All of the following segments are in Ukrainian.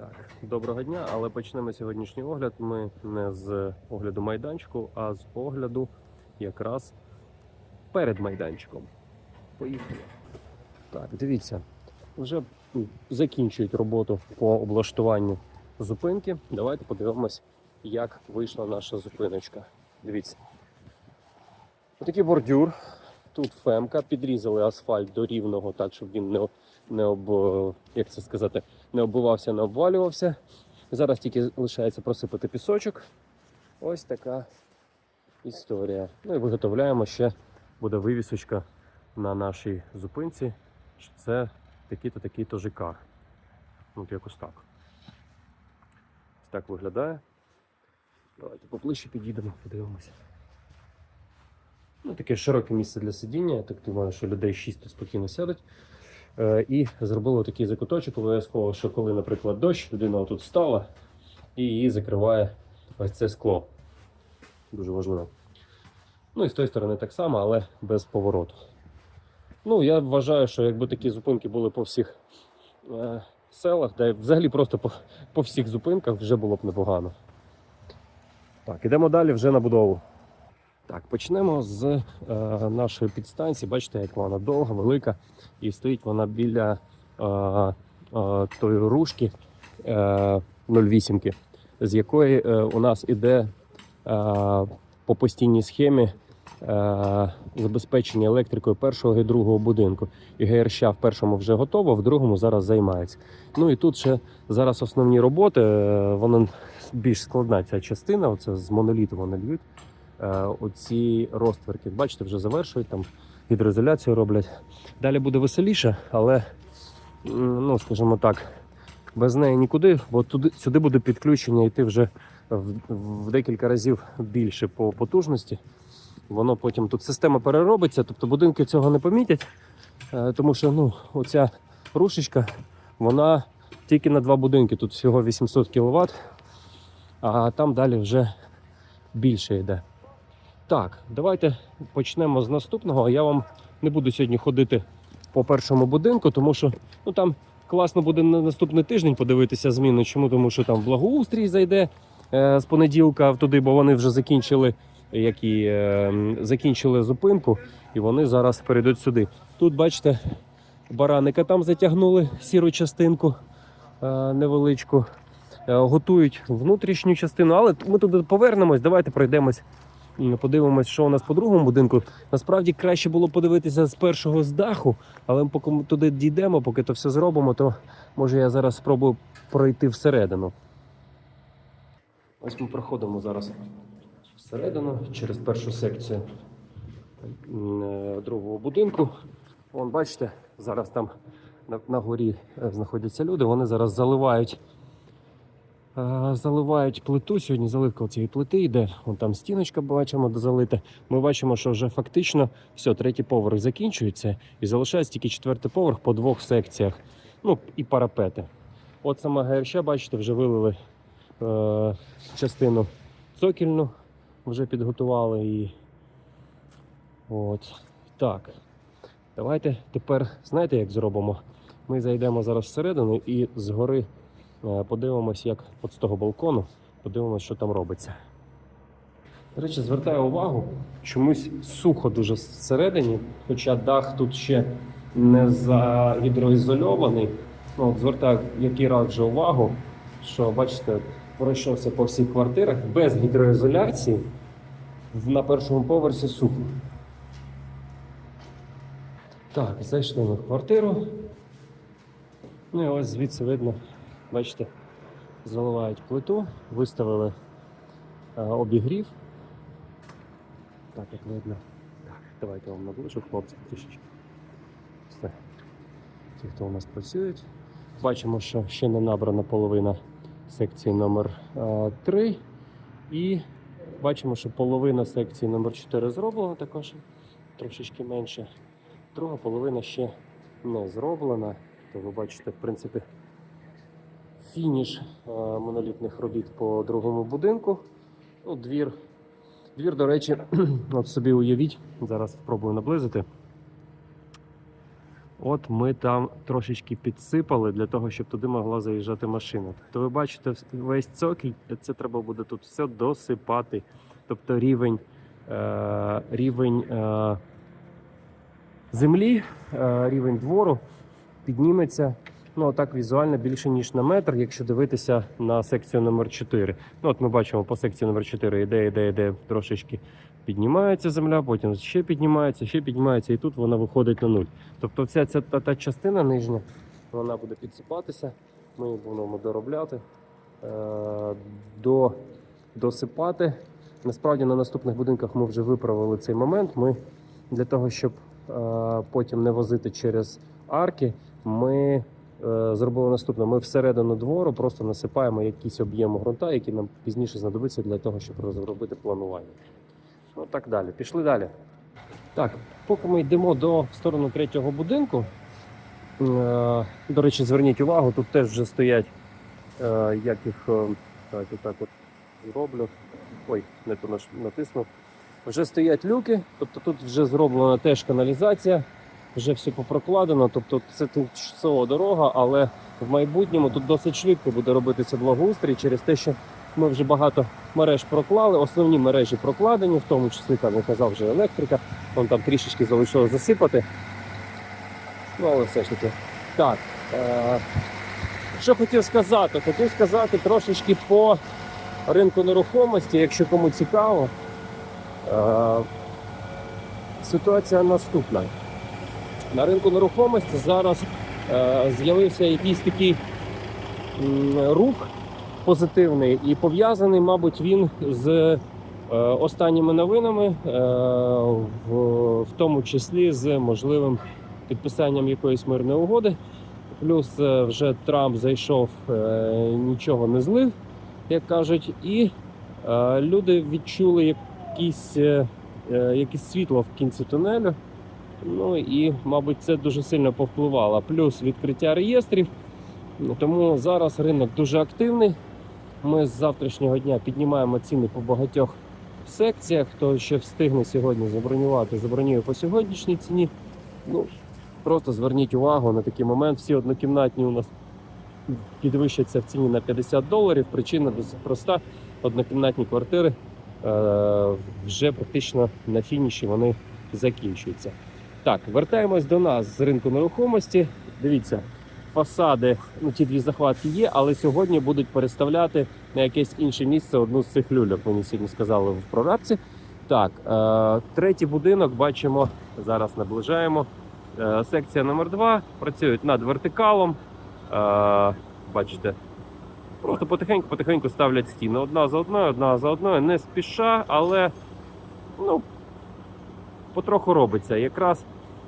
Так, доброго дня, але почнемо сьогоднішній огляд. Ми не з огляду майданчику, а з огляду якраз перед майданчиком. Поїхали. Так, дивіться, вже закінчують роботу по облаштуванню зупинки. Давайте подивимось, як вийшла наша зупиночка. Дивіться. Отакий бордюр. Тут фемка, підрізали асфальт до рівного, так, щоб він не, не об, як це сказати, не оббивався, не обвалювався. Зараз тільки лишається просипати пісочок. Ось така історія. Ну і виготовляємо ще буде вивісочка на нашій зупинці, що це такий-то такий-то ЖК. От якось так. Ось так виглядає. Давайте поближче підійдемо, подивимося. Ну, таке широке місце для сидіння. Я так думаю, що людей 6 тут спокійно сядуть. Е, і зробили такий закуточок обов'язково, що коли, наприклад, дощ, людина тут стала і її закриває ось це скло. Дуже важливо. Ну і з тої сторони так само, але без повороту. Ну, я вважаю, що якби такі зупинки були по всіх е, селах, й взагалі просто по, по всіх зупинках вже було б непогано. Так, ідемо далі вже на будову. Так, почнемо з е, нашої підстанції. Бачите, як вона довга, велика, і стоїть вона біля е, е, тої ружки е, 08, з якої е, у нас іде е, по постійній схемі е, забезпечення електрикою першого і другого будинку. І ГРЩ в першому вже готово, в другому зараз займається. Ну і тут ще зараз основні роботи, е, вона більш складна ця частина, оце з моноліту вони льють оці розтверки. Бачите, вже завершують там гідроізоляцію роблять. Далі буде веселіше, але ну, скажімо так, без неї нікуди, бо туди сюди буде підключення йти вже в, в декілька разів більше по потужності. Воно потім тут система переробиться, тобто будинки цього не помітять, е, тому що ну, оця рушечка, вона тільки на два будинки. Тут всього 800 кВт, а там далі вже більше йде. Так, давайте почнемо з наступного. Я вам не буду сьогодні ходити по першому будинку, тому що ну, там класно буде на наступний тиждень подивитися зміни. Чому? Тому що там благоустрій зайде е, з понеділка туди, бо вони вже закінчили, які, е, закінчили зупинку, і вони зараз перейдуть сюди. Тут, бачите, бараника там затягнули сіру частинку е, невеличку. Е, Готують внутрішню частину, але ми туди повернемось. Давайте пройдемось Подивимось, що у нас по другому будинку. Насправді краще було подивитися з першого з даху, але поки ми туди дійдемо, поки то все зробимо, то може я зараз спробую пройти всередину. Ось ми проходимо зараз всередину через першу секцію е, другого будинку. Вон, бачите, зараз там на, на горі е, знаходяться люди. Вони зараз заливають Заливають плиту. Сьогодні заливка цієї плити йде. Вон там стіночка бачимо де залита. Ми бачимо, що вже фактично все, третій поверх закінчується і залишається тільки четвертий поверх по двох секціях. Ну і парапети. От сама ГРЩ, бачите, вже вилили е, частину цокільну, вже підготували і. От. Так. Давайте тепер, знаєте, як зробимо? Ми зайдемо зараз всередину і згори Е, Подивимось, як от з того балкону, подивимось, що там робиться. До речі, звертаю увагу, чомусь сухо дуже всередині, хоча дах тут ще не загідроізольований. Ну, от звертаю який раз вже увагу, що бачите, пройшовся по всіх квартирах без гідроізоляції на першому поверсі сухо. Так, зайшли ми в квартиру. Ну і ось звідси видно, бачите, заливають плиту, виставили е, обігрів. Так, як видно. Так, давайте вам наближу, хлопці, трішечки. Все. Ті, хто у нас працюють. Бачимо, що ще не набрана половина секції номер 3 І бачимо, що половина секції номер 4 зроблена також трошечки менше. Друга половина ще не зроблена. То ви бачите, в принципі, фініш е, монолітних робіт по другому будинку. Ну, двір. Двір, до речі, от собі уявіть, зараз спробую наблизити. От ми там трошечки підсипали для того, щоб туди могла заїжджати машина. Тобто ви бачите весь цокіль, це треба буде тут все досипати. Тобто рівень, е, рівень е, землі, е, рівень двору підніметься. Ну, так візуально більше ніж на метр, якщо дивитися на секцію номер 4. Ну, от ми бачимо по секції номер 4 іде, іде, іде трошечки піднімається земля, потім ще піднімається, ще піднімається, і тут вона виходить на нуль. Тобто вся ця та, та частина нижня, вона буде підсипатися, ми її будемо доробляти, е, до, досипати. Насправді на наступних будинках ми вже виправили цей момент. Ми для того, щоб е, потім не возити через арки, ми зробили наступне. Ми всередину двору просто насипаємо якийсь об'єм ґрунта, який нам пізніше знадобиться для того, щоб розробити планування. Ну так далі. Пішли далі. Так, поки ми йдемо до в сторону третього будинку. е, До речі, зверніть увагу, тут теж вже стоять, е, як їх е, так, отак от зроблю. Ой, не то натиснув. Вже стоять люки, тобто тут вже зроблена теж каналізація, вже все попрокладено. Тобто це тимчасова дорога, але в майбутньому тут досить швидко буде робитися благоустрій через те, що ми вже багато мереж проклали. Основні мережі прокладені, в тому числі там я казав вже електрика. Вон там трішечки залишилось засипати. Ну, але все ж таки. Так. Е- що хотів сказати? Хотів сказати трошечки по ринку нерухомості, якщо кому цікаво. Е- ситуація наступна. На ринку нерухомості зараз е- з'явився якийсь такий м, рух позитивний і пов'язаний, мабуть, він з е, останніми новинами, е, в, в тому числі з можливим підписанням якоїсь мирної угоди. Плюс е, вже Трамп зайшов, е, нічого не злив, як кажуть, і е, люди відчули якісь, е, е, якесь світло в кінці тунелю. Ну і, мабуть, це дуже сильно повпливало. Плюс відкриття реєстрів. Тому зараз ринок дуже активний. Ми з завтрашнього дня піднімаємо ціни по багатьох секціях. Хто ще встигне сьогодні забронювати, забронює по сьогоднішній ціні. Ну, просто зверніть увагу на такий момент. Всі однокімнатні у нас підвищаться в ціні на 50 доларів. Причина досить проста. Однокімнатні квартири е, вже практично на фініші вони закінчуються. Так, вертаємось до нас з ринку нерухомості. Дивіться, фасади, ну ті дві захватки є, але сьогодні будуть переставляти на якесь інше місце одну з цих люльок. Мені сьогодні сказали в прорабці. Так, е, третій будинок бачимо. Зараз наближаємо. Е, секція номер 2 працюють над вертикалом. Е, бачите, просто потихеньку-потихеньку ставлять стіни. Одна за одною, одна за одною, не спіша, але ну, потроху робиться. Якраз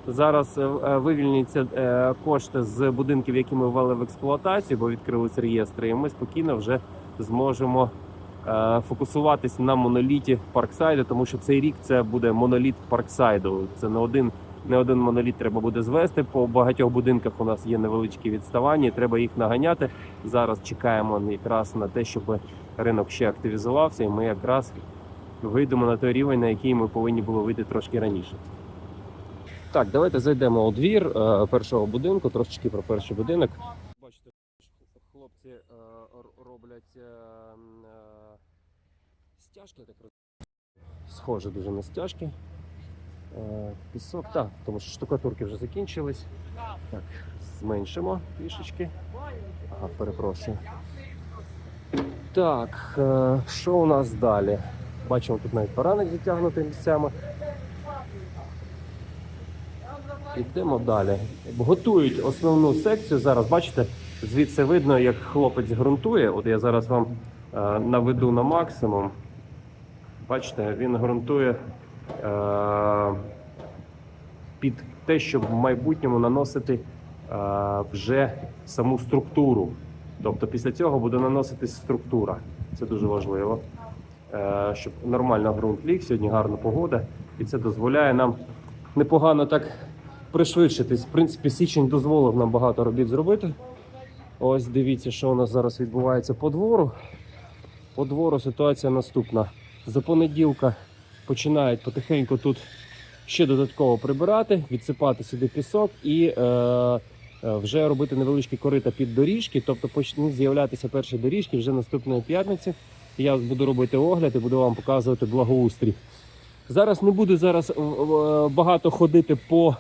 зараз е, е, вивільняться е, кошти з будинків, які ми ввели в експлуатацію, бо відкрилися реєстри, і ми спокійно вже зможемо фокусуватись на моноліті Парксайду, тому що цей рік це буде моноліт Парксайду. Це не один. Не один моноліт треба буде звести. По багатьох будинках у нас є невеличкі відставання, і треба їх наганяти. Зараз чекаємо якраз на те, щоб ринок ще активізувався, і ми якраз вийдемо на той рівень, на який ми повинні були вийти трошки раніше. Так, давайте зайдемо у двір е, першого будинку, трошечки про перший будинок. Бачите, хлопці е, роблять е, стяжки, так. Схоже дуже на стяжки. Пісок, так, тому що штукатурки вже закінчились. Так, зменшимо трішечки. Ага, перепрошую. Так, що у нас далі? Бачимо тут навіть параник затягнутий місцями. Йдемо далі. Готують основну секцію. Зараз бачите, звідси видно, як хлопець ґрунтує. От я зараз вам е, наведу на максимум. Бачите, він ґрунтує е, під те, щоб в майбутньому наносити е, вже саму структуру. Тобто після цього буде наноситись структура. Це дуже важливо. Е, щоб нормально ґрунт ліг. Сьогодні гарна погода, і це дозволяє нам непогано так пришвидшитись. В принципі, січень дозволив нам багато робіт зробити. Ось дивіться, що у нас зараз відбувається по двору. По двору ситуація наступна. За понеділка починають потихеньку тут ще додатково прибирати, відсипати сюди пісок і е, е, вже робити невеличкі корита під доріжки. Тобто почнуть з'являтися перші доріжки вже наступної п'ятниці. Я буду робити огляд і буду вам показувати благоустрій. Зараз не буду зараз е, багато ходити по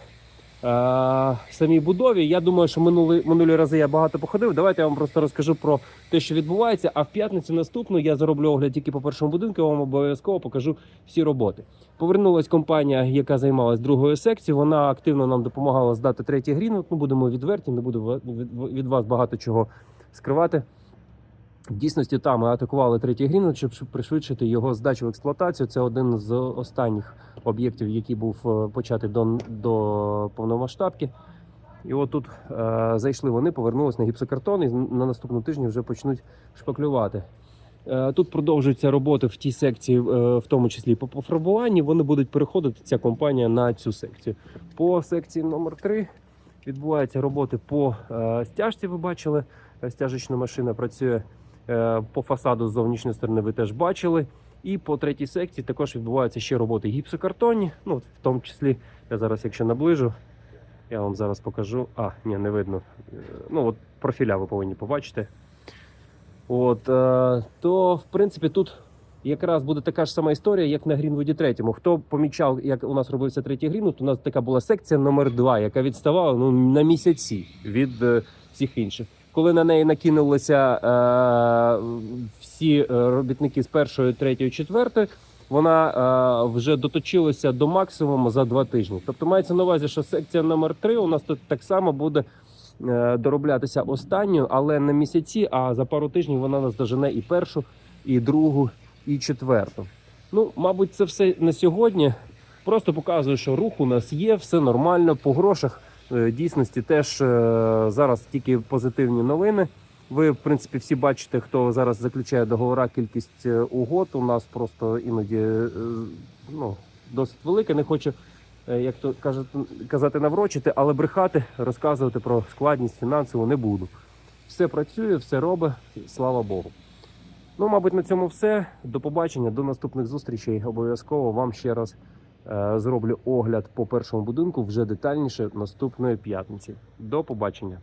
е, самій будові. Я думаю, що минулі, минулі рази я багато походив. Давайте я вам просто розкажу про те, що відбувається. А в п'ятницю наступну я зароблю огляд тільки по першому будинку. Я вам обов'язково покажу всі роботи. Повернулась компанія, яка займалась другою секцією. Вона активно нам допомагала здати третій грінок. Ми будемо відверті, не буду від вас багато чого скривати. В дійсності там ми атакували третій грінок, щоб пришвидшити його здачу в експлуатацію. Це один з останніх об'єктів, який був е, початий до, до повномасштабки. І от тут е, зайшли вони, повернулись на гіпсокартон і на наступному тижні вже почнуть шпаклювати. Е, Тут продовжуються роботи в тій секції, е, в тому числі по пофарбуванні. Вони будуть переходити ця компанія на цю секцію. По секції номер 3 відбуваються роботи по е, стяжці. Ви бачили, стяжечна машина працює по фасаду з зовнішньої сторони. Ви теж бачили. І по третій секції також відбуваються ще роботи гіпсокартонні. Ну, в тому числі, я зараз, якщо наближу, я вам зараз покажу. А, ні, не видно. Е, Ну, от профіля ви повинні побачити. От, е, то, в принципі, тут якраз буде така ж сама історія, як на Грінвуді третьому. Хто помічав, як у нас робився третій Грінвуд, у нас така була секція номер 2 яка відставала ну, на місяці від е, всіх інших. Коли на неї накинулися е, всі е, робітники з першої, третьої, четвертої, вона е, вже доточилася до максимуму за два тижні. Тобто мається на увазі, що секція номер 3 у нас тут так само буде е, дороблятися останньою, але не місяці, а за пару тижнів вона нас дожене і першу, і другу, і четверту. Ну, мабуть, це все на сьогодні. Просто показую, що рух у нас є, все нормально. По грошах дійсності теж е, зараз тільки позитивні новини. Ви, в принципі, всі бачите, хто зараз заключає договора, кількість е, угод. У нас просто іноді е, ну, досить велика. Не хочу, е, як то кажуть, казати наврочити, але брехати, розказувати про складність фінансову не буду. Все працює, все робить, слава Богу. Ну, мабуть, на цьому все. До побачення, до наступних зустрічей. Обов'язково вам ще раз е, зроблю огляд по першому будинку вже детальніше наступної п'ятниці. До побачення.